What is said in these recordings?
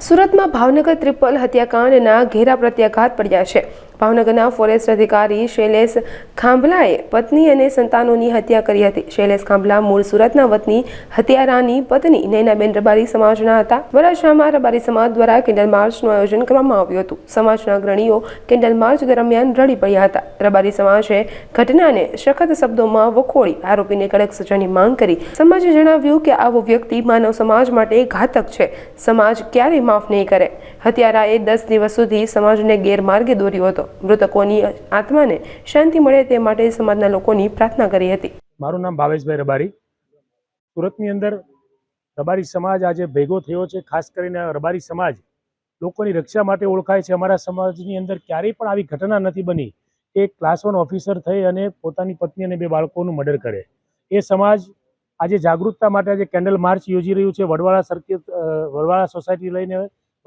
સુરતમાં ભાવનગર ત્રિપલ હત્યાકાંડના ઘેરા પ્રત્યાઘાત પડ્યા છે. ભાવનગરના ફોરેસ્ટ અધિકારી શૈલેષ ખાંભલાએ પત્ની અને સંતાનોની હત્યા કરી હતી. શૈલેષ ખાંભલા મૂળ સુરતના વતની હત્યારાની પત્ની નૈનાબેન રબારી સમાજના હતા. વરાછામાં રબારી સમાજ દ્વારા કેન્ડલ માર્ચનું આયોજન કરવામાં આવ્યું હતું. સમાજના અગ્રણીઓ કેન્ડલ માર્ચ દરમિયાન રડી પડ્યા હતા. રબારી સમાજે ઘટનાને સખત શબ્દોમાં વખોડી આરોપીને કડક સજાની માંગ કરી. સમાજે જણાવ્યું કે આવો વ્યક્તિ માનવ સમાજ માટે ઘાતક છે. સમાજ ક્યારેય માફ નહીં કરે. હત્યારાએ દસ દિવસ સુધી સમાજને ગેરમાર્ગે દોર્યો હતો. મૃતકોની આત્માને શાંતિ મળે તે માટે સમાજના લોકોની પ્રાર્થના કરી હતી. મારું નામ ભાવેશભાઈ રબારી. સુરતની અંદર રબારી સમાજ આજે ભેગો થયો છે. ખાસ કરીને રબારી સમાજ લોકોની રક્ષા માટે ઓળખાય છે. અમારા સમાજની અંદર ક્યારેય પણ આવી ઘટના નથી બની કે ક્લાસ વન ઓફિસર થઈ અને પોતાની પત્ની અને બે બાળકોનું મર્ડર કરે. એ સમાજ આજે જાગૃતતા માટે આજે કેન્ડલ માર્ચ યોજી રહ્યું છે. વડવાળા સર્કિટ વડવાળા સોસાયટી લઈને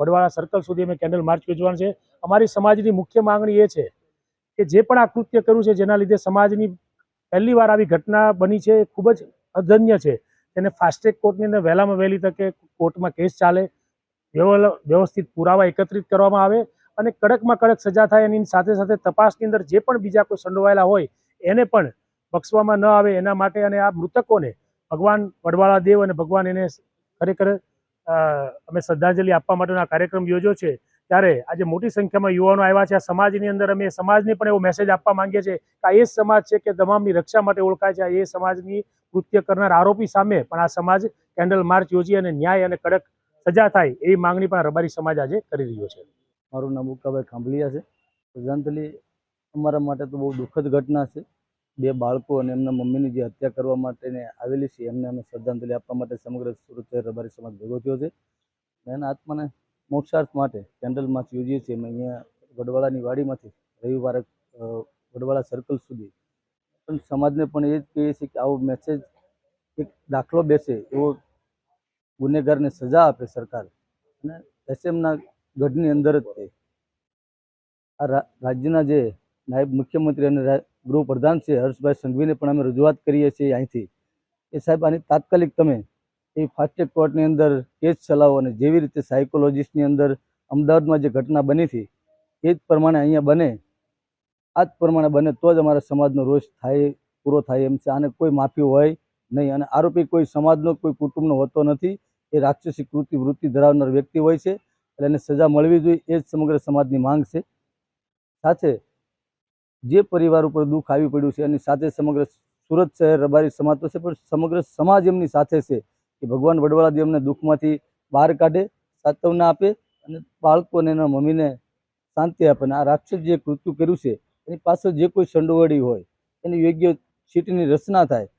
વડવાળા સર્કલ સુધી અમે કેન્ડલ માર્ચ યોજવાનું છે. અમારી સમાજની મુખ્ય માંગણી એ છે કે જે પણ આ કૃત્ય કર્યું છે, જેના લીધે સમાજની પહેલી વાર આવી ઘટના બની છે, એ ખૂબ જ અધન્ય છે. તેને ફાસ્ટ્રેક કોર્ટની અંદર વહેલામાં વહેલી તકે કોર્ટમાં કેસ ચાલે વ્યવ- વ્યવસ્થિત પુરાવા એકત્રિત કરવામાં આવે અને કડકમાં કડક સજા થાય એની સાથે સાથે તપાસની અંદર જે પણ બીજા કોઈ સંડોવાયેલા હોય, એને પણ બક્ષવામાં ન આવે એના માટે અને આ મૃતકોને ભગવાન વડવાળા દેવ અને ભગવાન એને ખરેખર અમે શ્રદ્ધાંજલિ આપવા માટેનો આ કાર્યક્રમ યોજ્યો છે. ત્યારે આજે મોટી સંખ્યામાં યુવાનો આવ્યા છે. આ સમાજની અંદર અમે સમાજને પણ એવો મેસેજ આપવા માંગીએ છીએ કે આ એ સમાજ છે કે તમામની રક્ષા માટે ઓળખાય છે. આ એ સમાજની કૃત્ય કરનાર આરોપી સામે પણ આ સમાજ કેન્ડલ માર્ચ યોજી અને ન્યાય અને કડક સજા થાય એવી માંગણી પણ રબારી સમાજ આજે કરી રહ્યો છે. મારું નામ ઉકાભાઈ ખાંભલિયા છે. શ્રદ્ધાંજલિ અમારા માટે તો બહુ દુઃખદ ઘટના છે. બે બાળકો અને એમના મમ્મીની જે હત્યા કરવા માટે આવેલી છે, એમને અમે શ્રદ્ધાંજલિ આપવા માટે સમગ્ર સુરત શહેર રબારી સમાજ ભેગો થયો છે. એના આત્માને મોક્ષાર્થ માટે કેન્ડલ યોજીએ છીએ. અમે અહીંયા ગઢવાળાની વાડીમાંથી રવિવારે ગઢવાળા સર્કલ સુધી. પણ સમાજને પણ એ જ કહીએ છીએ કે આવો મેસેજ એક દાખલો બેસે, એવો ગુનેગારને સજા આપે સરકાર. અને એસએમના ગઢની અંદર જ તે. આ રાજ્યના જે નાયબ મુખ્યમંત્રી અને રા- ગૃહપ્રધાન છે હર્ષભાઈ સંઘવીને પણ અમે રજૂઆત કરીએ છીએ અહીંથી. એ સાહેબ, આની તાત્કાલિક તમે એ ફાસ્ટેગ કોર્ટની અંદર કેસ ચલાવો અને જેવી રીતે સાયકોલોજીસ્ટની અંદર અમદાવાદમાં જે ઘટના બની હતી, એ જ પ્રમાણે અહીંયા બને. આ જ પ્રમાણે બને તો જ અમારા સમાજનો રોષ થાય, પૂરો થાય એમ છે. આને કોઈ માફી હોય નહીં. અને આરોપી કોઈ સમાજનો, કોઈ કુટુંબનો હોતો નથી. એ રાક્ષસી કૃતિ વૃત્તિ ધરાવનાર વ્યક્તિ હોય છે. એટલે એને સજા મળવી જોઈએ, એ જ સમગ્ર સમાજની માંગ છે. સાથે જે પરિવાર ઉપર દુઃખ આવી પડ્યું છે, એની સાથે સમગ્ર સુરત શહેર રબારી સમાજ તો છે, પણ સમગ્ર સમાજ એમની સાથે છે કે ભગવાન વડવાળાજી એમને દુઃખમાંથી બહાર કાઢે, સાતવના આપે અને બાળકોને એના મમ્મીને શાંતિ આપે. અને આ રાક્ષસ જે કૃત્યુ કર્યું છે, એની પાછળ જે કોઈ સંડોવડી હોય, એની યોગ્ય સીટની રચના થાય,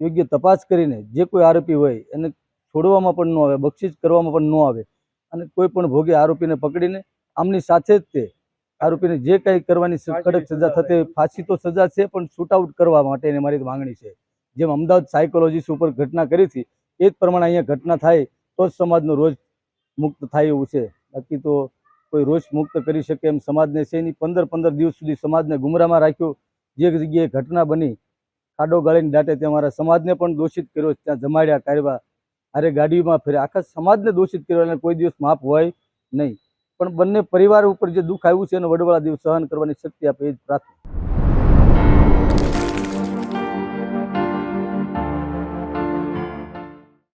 યોગ્ય તપાસ કરીને જે કોઈ આરોપી હોય, એને છોડવામાં પણ ન આવે, બક્ષિસ કરવામાં પણ ન આવે અને કોઈ પણ ભોગે આરોપીને પકડીને આમની સાથે જ તે આરોપીને જે કંઈ કરવાની કડક સજા થતી ફાંસી તો સજા છે પણ શૂટઆઉટ કરવા માટેની મારી માંગણી છે. જેમ અમદાવાદ સાયકોલોજીસ્ટ ઉપર ઘટના કરી હતી એ જ પ્રમાણે અહીંયા ઘટના થાય તો જ સમાજનો રોજ મુક્ત થાય એવું છે. બાકી તો કોઈ રોષ મુક્ત કરી શકે એમ સમાજને છે નહીં. પંદર પંદર દિવસ સુધી સમાજને ગુમરામાં રાખ્યો. જે જગ્યાએ ઘટના બની ખાડો ગાળીને દાટે ત્યાં અમારા સમાજને પણ દોષિત કર્યો ત્યાં જમાડ્યા કાઢવા અરે ગાડીમાં ફેરે આખા સમાજને દોષિત કર્યો અને કોઈ દિવસ માફ હોય નહીં. પણ બંને પરિવાર ઉપર જે દુઃખ આવ્યું છે એને વડવાળા દિવસ સહન કરવાની શક્તિ આપે એ જ પ્રાર્થના.